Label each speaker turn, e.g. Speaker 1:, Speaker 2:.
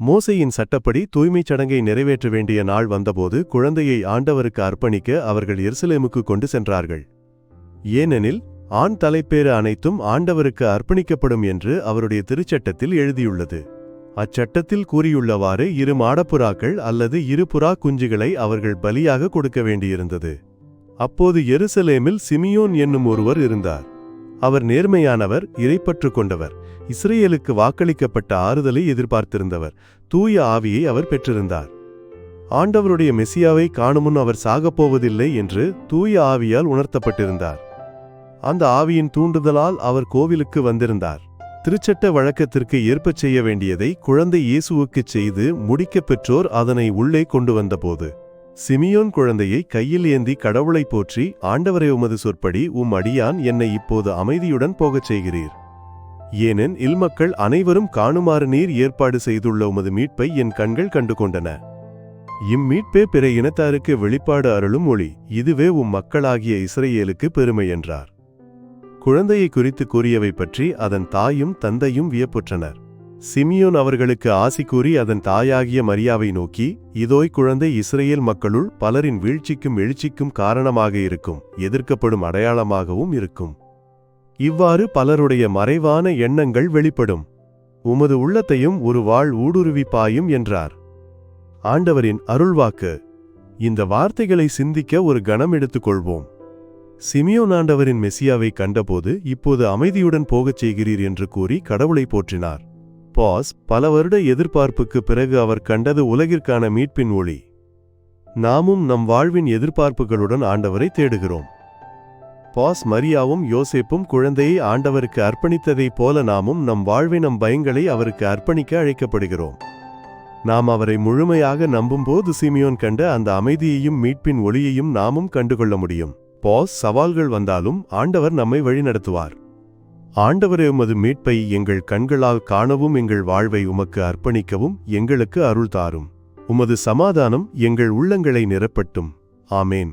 Speaker 1: மோசையின் சட்டப்படி தூய்மைச் சடங்கை நிறைவேற்ற வேண்டிய நாள் வந்தபோது குழந்தையை ஆண்டவருக்கு அர்ப்பணிக்க அவர்கள் எருசலேமுக்கு கொண்டு சென்றார்கள். ஏனெனில் ஆண் தலைப்பேறு அனைத்தும் ஆண்டவருக்கு அர்ப்பணிக்கப்படும் என்று அவருடைய திருச்சட்டத்தில் எழுதியுள்ளது. அச்சட்டத்தில் கூறியுள்ளவாறு இரு மாடப்புறாக்கள் அல்லது இரு புறா குஞ்சுகளை அவர்கள் பலியாக கொடுக்க வேண்டியிருந்தது. அப்போது எருசலேமில் சிமியோன் என்னும் ஒருவர் இருந்தார். அவர் நேர்மையானவர் இறைப்பற்று கொண்டவர். இஸ்ரேலுக்கு வாக்களிக்கப்பட்ட ஆறுதலை எதிர்பார்த்திருந்தவர். தூய ஆவியை அவர் பெற்றிருந்தார். ஆண்டவருடைய மெசியாவை காணுமுன் அவர் சாகப்போவதில்லை என்று தூய ஆவியால் உணர்த்தப்பட்டிருந்தார். அந்த ஆவியின் தூண்டுதலால் அவர் கோவிலுக்கு வந்திருந்தார். திருச்சட்ட வழக்கத்திற்கு ஏற்பச் செய்ய வேண்டியதை குழந்தை இயேசுவுக்குச் செய்து முடிக்கப் பெற்றோர் அதனை உள்ளே கொண்டு வந்தபோது சிமியோன் குழந்தையை கையில் ஏந்தி கடவுளை போற்றி ஆண்டவரை உமது சொற்படி உம் அடியான் என்னை இப்போது அமைதியுடன் போகச் செய்கிறீர். ஏனென் இல்மக்கள் அனைவரும் காணுமாறு நீர் ஏற்பாடு செய்துள்ள உமது மீட்பை என் கண்கள் கண்டு கொண்டன இம்மீட்பே பிற இனத்தாருக்கு வெளிப்பாடு அருளும் ஒளி இதுவே உம் மக்களாகிய இஸ்ரேலுக்கு பெருமை என்றார். குழந்தையை குறித்து கூறியவை பற்றி அதன் தாயும் தந்தையும் வியப்புற்றனர். சிமியோன் அவர்களுக்கு ஆசி கூறி அதன் தாயாகிய மரியாவை நோக்கி இதோய் குழந்தை இஸ்ரேல் மக்களுள் பலரின் வீழ்ச்சிக்கும் எழுச்சிக்கும் காரணமாக இருக்கும் எதிர்க்கப்படும் அடையாளமாகவும் இருக்கும். இவ்வாறு பலருடைய மறைவான எண்ணங்கள் வெளிப்படும். உமது உள்ளத்தையும் ஒரு வாழ் ஊடுருவி பாயும் என்றார். ஆண்டவரின் அருள்வாக்கு. இந்த வார்த்தைகளை சிந்திக்க ஒரு கணம் எடுத்துக்கொள்வோம். சிமியோன் ஆண்டவரின் மெசியாவை கண்டபோது இப்போது அமைதியுடன் போகச் செய்கிறீர் என்று கூறி கடவுளை போற்றினார். பாஸ் பல வருட எதிர்பார்ப்புக்கு பிறகு அவர் கண்டது உலகிற்கான மீட்பின் ஒளி. நாமும் நம் வாழ்வின் எதிர்பார்ப்புகளுடன் ஆண்டவரை தேடுகிறோம். பாஸ் மரியாவும் யோசேப்பும் குழந்தையை ஆண்டவருக்கு அர்ப்பணித்ததைப் போல நாமும் நம் வாழ்வின் நம் பயங்களை அவருக்கு அர்ப்பணிக்க அழைக்கப்படுகிறோம். நாம் அவரை முழுமையாக நம்பும்போது சிமியோன் கண்ட அந்த அமைதியையும் மீட்பின் ஒளியையும் நாமும் கண்டுகொள்ள முடியும். பாஸ் சவால்கள் வந்தாலும் ஆண்டவர் நம்மை வழிநடத்துவார் ஆண்டவரே உமது மீட்பை எங்கள் கண்களால் காணவும் எங்கள் வாழ்வை உமக்கு அர்ப்பணிக்கவும் எங்களுக்கு அருள் தாரும். உமது சமாதானம் எங்கள் உள்ளங்களை நிரப்பட்டும். ஆமேன்.